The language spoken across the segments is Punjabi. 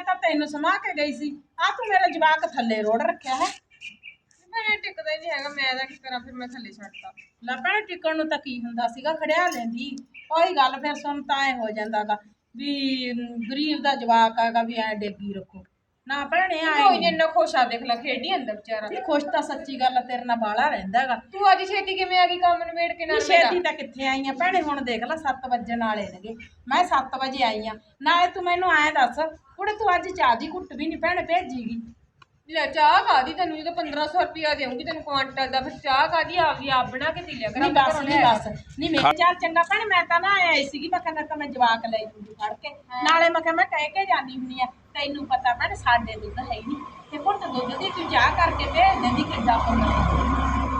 ਮੈਂ ਤਾਂ ਤੈਨੂੰ ਸਮਾ ਕੇ ਗਈ ਸੀ। ਆ ਤੂੰ ਮੇਰਾ ਜਵਾਕ ਥੱਲੇ ਰੋੜ ਰੱਖਿਆ ਹੈ। ਮੈਂ ਟਿਕਦਾ ਹੀ ਨਹੀਂ ਹੈਗਾ ਮੈਂ ਤਾਂ ਕੀ ਕਰਾਂ ਫਿਰ ਮੈਂ ਥੱਲੇ ਛੱਡਤਾ। ਲੱਭਣ ਟਿਕਣ ਨੂੰ ਤਾਂ ਕੀ ਹੁੰਦਾ ਸੀਗਾ ਖੜਿਆ ਲੈਂਦੀ। ਉਹੀ ਗੱਲ ਫਿਰ ਸੁਣ ਤਾਂ ਐ ਹੋ ਜਾਂਦਾਗਾ ਵੀ ਅਮ, ਗਰੀਬ ਦਾ ਜਵਾਕ ਆਗਾ ਵੀ ਐ ਡੇਗੀ ਰੱਖੋ। ਨਾ ਭੈਣੇ ਕੋਈ ਆਏ ਨੀ। ਇੰਨਾ ਖੁਸ਼ ਆ ਦੇਖ ਲੈ ਖੇਡੀ ਅੰਦਰ ਵਿਚਾਰਾ। ਨਹੀਂ ਖੁਸ਼ ਤਾਂ ਸੱਚੀ ਗੱਲ ਆ, ਤੇਰੇ ਨਾਲ ਬਾਲਾ ਰਹਿੰਦਾਗਾ ਤੂੰ ਅੱਜ ਛੇਤੀ ਕਿਵੇਂ ਆ ਗਈ ਕੰਮ ਨਿਬੇੜ ਕੇ ਨਾਲ ਛੇਤੀ ਤਾਂ ਕਿੱਥੇ ਆਈਆਂ ਭੈਣੇ ਹੁਣ ਦੇਖ ਲੈ 7 ਵਜਣ ਵਾਲੇ ਨੇਗੇ ਮੈਂ 7 ਵਜੇ ਆਈ ਆ। ਨਾਲੇ ਤੂੰ ਮੈਨੂੰ ਐਂ ਦੱਸ ਕੁੜੇ ਤੂੰ ਅੱਜ ਚਾਹ ਦੀ ਘੁੱਟ ਵੀ ਨਹੀਂ ਭੈਣੇ ਭੇਜੀਗੀ ਲੈ ਚਾਹ ਕਾਦੀ ਤੈਨੂੰ? ਜਦੋਂ 1500 ਰੁਪਿਆ ਦੇਉਂਗੀ ਤੈਨੂੰ ਕੁਆਂਟਲ ਦਾ ਫਿਰ ਚਾਹ ਕਾਦੀ ਆਪਦੀ ਆਪ ਬਣਾ ਕੇ ਪੀ ਲਿਆ ਕਰ ਨਹੀਂ ਬਸ ਨਹੀਂ ਬਸ ਨਹੀਂ ਮੇਰੇ ਚਾਲ ਚੰਗਾ ਭੈਣੇ ਮੈਂ ਤਾਂ ਨਾ ਆਈ ਸੀਗੀ ਮੈਂ ਕਹਿੰਦਾ ਤਾਂ ਮੈਂ ਜਵਾਕ ਲੈ ਜੂਗੀ ਫੜ ਕੇ। ਨਾਲੇ ਮੈਂ ਕਿਹਾ ਮੈਂ ਕਹਿ ਕੇ ਜਾਂਦੀ ਹੁੰਨੀ ਆ ਤੈਨੂੰ ਪਤਾ ਭੈਣੇ ਸਾਡੇ ਦੁੱਧ ਹੈ ਹੀ ਨਹੀਂ। ਤੇ ਘੁੱਟ ਦੁੱਧ ਦੀ ਤੂੰ ਚਾਹ ਕਰਕੇ ਭੇਜ ਦਿੰਦੀ ਕਿੱਡਾ ਹੁੰਦਾ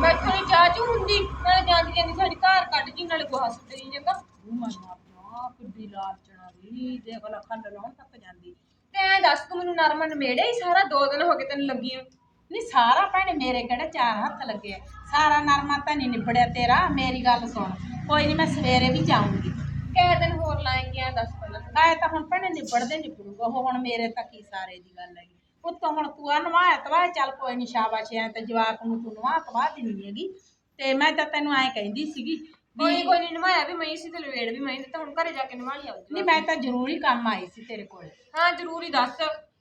ਮੈਂ ਥੋੜੀ ਚਾਹ ਚੂ ਹੁੰਦੀ ਨਾਲੇ ਜਾਂਦੀ ਜਾਂਦੀ ਸਾਡੀ ਘਰ ਕੱਢ ਜੀ ਨਾਲੇ ਗੋਹਾ ਸੁੱਟਣੀ ਜਗਾ ਤੂੰ ਮੰਨਾ ਪਿਆ ਕਿੱਡੀ ਲਾਲਚਣਾ ਵੀ ਦੇਖ ਲੈ ਖੰਡ ਲਾਉਣ ਤੱਕ ਜਾਂਦੀ। ਤੇ ਐਂ ਦੱਸ ਤੂੰ ਮੈਨੂੰ ਨਰਮਾ ਨਮੇੜੇ ਹੀ ਸਾਰਾ ਦੋ ਦਿਨ ਹੋ ਗਏ ਤੈਨੂੰ ਲੱਗੀ ਨੂੰ। ਨਹੀਂ ਸਾਰਾ ਭੈਣੇ ਮੇਰੇ ਕਿਹੜੇ ਚਾਰ ਹੱਥ ਲੱਗੇ ਸਾਰਾ ਨਰਮਾ ਤਾਂ ਨਹੀਂ ਨਿਬੜਿਆ ਤੇਰਾ ਮੇਰੀ ਗੱਲ ਸੁਣ। ਕੋਈ ਨਹੀਂ ਮੈਂ ਸਵੇਰੇ ਵੀ ਜਾਊਂਗੀ। ਕਿਹ ਦਿਨ ਹੋਰ ਲਾਏਂਗੇ ਐਂ ਦੱਸ ਆਏ ਤਾਂ ਹੁਣ ਭੈਣੇ ਨਿਬੜਦੇ ਨਿਬੜੂਗਾ ਉਹ ਹੁਣ ਮੇਰੇ ਤਾਂ ਕੀ ਸਾਰੇ ਦੀ ਗੱਲ ਹੈਗੀ। ਉੱਤੋਂ ਹੁਣ ਤੂੰ ਆ ਨਵਾਇਆ ਤਵਾ ਚੱਲ ਕੋਈ ਨਹੀਂ ਸ਼ਾਬਾਸ਼ ਐ ਤੇ ਜਵਾਕ ਨੂੰ ਤੂੰ ਨਵਾ ਤਵਾ ਦਿੰਦੀ ਹੈਗੀ। ਤੇ ਮੈਂ ਤਾਂ ਤੈਨੂੰ ਐਂ ਕਹਿੰਦੀ ਸੀਗੀ ਕੋਈ ਕੋਈ ਨਹੀਂ ਨਵਾਇਆ ਵੀ ਮੈਂ ਸੀ ਤੇ ਲਵੇੜ ਵੀ ਮੈਂ ਤਾਂ ਹੁਣ ਘਰੇ ਜਾ ਕੇ ਨਵਾ ਲਿਆ ਨਹੀਂ ਮੈਂ ਤਾਂ ਜ਼ਰੂਰੀ ਕੰਮ ਆਈ ਸੀ ਤੇਰੇ ਕੋਲ। ਹਾਂ ਜ਼ਰੂਰੀ ਦੱਸ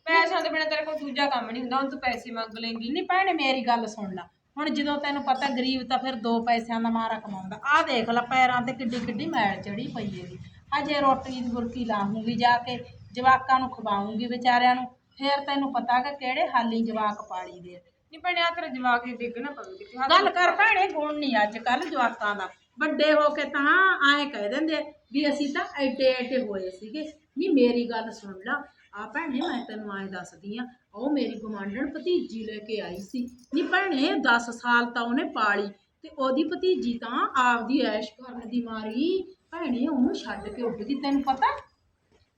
ਪੈਸਿਆਂ ਤੋਂ ਬਿਨਾਂ ਤੇਰੇ ਕੋਲ ਦੂਜਾ ਕੰਮ ਨਹੀਂ ਹੁੰਦਾ ਹੁਣ ਤੂੰ ਪੈਸੇ ਮੰਗ ਲੇਂਗੀ ਨਹੀਂ ਭੈਣੇ ਮੇਰੀ ਗੱਲ ਸੁਣ ਲੈ ਹੁਣ ਜਦੋਂ ਤੈਨੂੰ ਪਤਾ ਗਰੀਬ ਤਾਂ ਫਿਰ ਦੋ ਪੈਸਿਆਂ ਦਾ ਮਾਰਾ ਕਮਾਉਂਦਾ। ਆਹ ਦੇਖ ਲੈ ਪੈਰਾਂ ਤੇ ਕਿੱਡੀ ਕਿੱਡੀ ਮੈਲ ਚੜੀ ਪਈ ਹੈਗੀ। ਹਜੇ ਰੋਟੀ ਦੀ ਬੁਰਕੀ ਲਾਹੂੰਗੀ ਜਾ ਕੇ ਜਵਾਕਾਂ ਨੂੰ ਖਵਾਉਂਗੀ ਵਿਚਾਰਿਆਂ ਨੂੰ। ਫਿਰ ਤੈਨੂੰ ਪਤਾ ਕਿ ਕਿਹੜੇ ਹਾਲੀ ਜਵਾਕ ਪਾਲੀ ਦੇ ਆ। ਨਹੀਂ ਬਣਿਆ ਤੇਰਾ ਜਵਾਕ ਹੀ ਡਿੱਗ ਨਾ ਪਵੇ ਕਿਤੇ। ਹੱਥ ਗੱਲ ਕਰ ਭੈਣੇ ਗੁਣ ਨਹੀਂ ਅੱਜ ਕੱਲ ਜਵਾਕਾਂ ਦਾ। ਵੱਡੇ ਹੋ ਕੇ ਤਾਂ ਐਂ ਕਹਿ ਦਿੰਦੇ ਵੀ ਅਸੀਂ ਤਾਂ ਐਡੇ ਐਡੇ ਹੋਏ ਸੀਗੇ। ਨਹੀਂ ਮੇਰੀ ਗੱਲ ਸੁਣ ਲਾ। ਆ ਭੈਣੇ ਮੈਂ ਤੈਨੂੰ ਐਂ ਦੱਸਦੀ ਆ ਉਹ ਮੇਰੀ ਗਵਾਂਢਣ ਭਤੀਜੀ ਲੈ ਕੇ ਆਈ ਸੀ। ਨਹੀਂ ਭੈਣੇ 10 ਸਾਲ ਤਾਂ ਉਹਨੇ ਪਾਲੀ ਤੇ ਉਹਦੀ ਭਤੀਜੀ ਤਾਂ ਆਪਦੀ ਐਸ਼ ਕਰਨ ਦੀ ਮਾਰੀ। ਭੈਣੇ ਉਹਨੂੰ ਛੱਡ ਕੇ ਉੱਡ ਗਈ ਤੈਨੂੰ ਪਤਾ?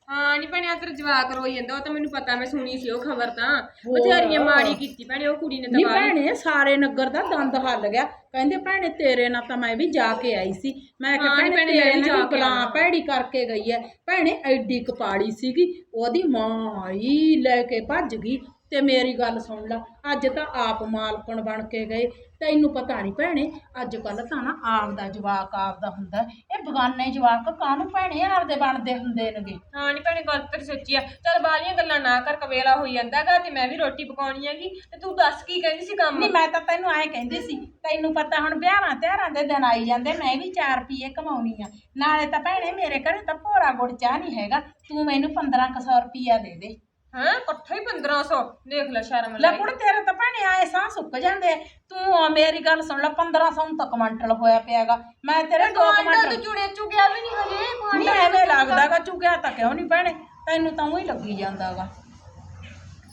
ਹਾਂ ਨਹੀਂ ਬਣਿਆ ਤੇਰਾ ਜਵਾਕ ਰੋਈ ਜਾਂਦਾ ਉਹ ਤਾਂ ਮੈਨੂੰ ਪਤਾ ਮੈਂ ਸੁਣੀ ਸੀ ਉਹ ਖਬਰ ਤਾਂ। ਬਥੇਰੀਆਂ ਮਾੜੀ ਕੀਤੀ ਭੈਣੇ ਉਹ ਕੁੜੀ ਨੇ ਨਹੀਂ ਤਾਂ ਬਾਹਰ ਭੈਣੇ ਸਾਰੇ ਨਗਰ ਦਾ ਦੰਦ ਹੱਲ ਗਿਆ। ਕਹਿੰਦੇ ਭੈਣੇ ਤੇਰੇ ਨਾਲ ਤਾਂ ਮੈਂ ਵੀ ਜਾ ਕੇ ਆਈ ਸੀ। ਮੈਂ ਕਿਹਾ ਹਾਂ ਭੈਣੇ ਭੈਣੇ, ਮੈਂ ਤੇਰੇ ਵੀ ਨਾਲ ਜਾ ਕੇ ਬਲਾ। ਭੈੜੀ ਕਰਕੇ ਗਈ ਐ। ਭੈਣੇ ਐਡੀ ਕਪਾੜੀ ਸੀਗੀ ਉਹਦੀ ਮਾਂ ਆਈ ਲੈ ਕੇ ਭੱਜ ਗਈ। ਤੇ ਮੇਰੀ ਗੱਲ ਸੁਣ ਲਾ ਅੱਜ ਤਾਂ ਆਪ ਮਾਲਕਣ ਬਣ ਕੇ ਗਏ। ਤੈਨੂੰ ਪਤਾ ਨਹੀਂ ਭੈਣੇ ਅੱਜ ਕੱਲ ਤਾਂ ਨਾ ਆਪ ਦਾ ਜਵਾਕ ਆਪ ਦਾ ਹੁੰਦਾ ਇਹ ਬਗਾਨੇ ਜਵਾਕ ਕਾਹਨੂੰ ਭੈਣੇ ਆਪਦੇ ਬਣਦੇ ਹੁੰਦੇ ਨੇਗੇ? ਹਾਂ ਨਹੀਂ ਭੈਣੇ ਗੱਲ ਤੇਰੀ ਸੱਚੀ ਆ। ਚੱਲ ਬਾਲੀਆਂ ਗੱਲਾਂ ਨਾ ਕਰ ਕਵੇਲਾ ਹੋਈ ਜਾਂਦਾਗਾ ਤੇ ਮੈਂ ਵੀ ਰੋਟੀ ਪਕਾਉਣੀ ਹੈਗੀ ਤੇ ਤੂੰ ਦੱਸ ਕੀ ਕਹਿੰਦੀ ਸੀ ਕੰਮ? ਨਹੀਂ ਮੈਂ ਤਾਂ ਤੈਨੂੰ ਐਂ ਕਹਿੰਦੀ ਸੀ ਤੈਨੂੰ ਪਤਾ ਹੁਣ ਵਿਆਹਾਂ ਤਿਉਹਾਰਾਂ ਦੇ ਦਿਨ ਆਈ ਜਾਂਦੇ ਮੈਂ ਵੀ 4 ਰੁਪਏ ਕਮਾਉਣੀ ਆ। ਨਾਲੇ ਤਾਂ ਭੈਣੇ ਮੇਰੇ ਘਰੇ ਤਾਂ ਭੋਰਾ ਗੁੜ ਚਾਹ ਨਹੀਂ ਹੈਗਾ ਤੂੰ ਮੈਨੂੰ 1500 ਰੁਪਿਆ ਦੇ ਦੇ। ਹਾਂ? ਇਕੱਠਾ ਹੀ 1500 ਦੇਖ ਲੈ ਸ਼ਰਮ ਲੈ ਕੁੜ ਤੇਰੇ ਤਾਂ ਭੈਣੇ ਆਏ ਸਾਹ ਸੁੱਕ ਜਾਂਦੇ। ਤੂੰ ਆ ਮੇਰੀ ਗੱਲ ਸੁਣ ਲੈ 1500 ਨੂੰ ਤਾਂ ਕਮੰਟਲ ਹੋਇਆ ਪਿਆਗਾ। ਮੈਂ ਤੇਰੇ ਦੋ ਤੂੰ ਕਮੰਟਲ ਚੁਗਿਆ ਵੀ ਨਹੀਂ ਹਜੇ? ਨਹੀਂ ਕੁਆਂਟਲ ਐਵੇਂ ਲੱਗਦਾਗਾ ਚੁਗਿਆ। ਤਾਂ ਕਿਉਂ ਨਹੀਂ ਭੈਣੇ? ਤੈਨੂੰ ਤਾਂ ਉਹੀ ਲੱਗੀ ਜਾਂਦਾਗਾ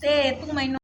ਤੇ ਤੂੰ ਮੈਨੂੰ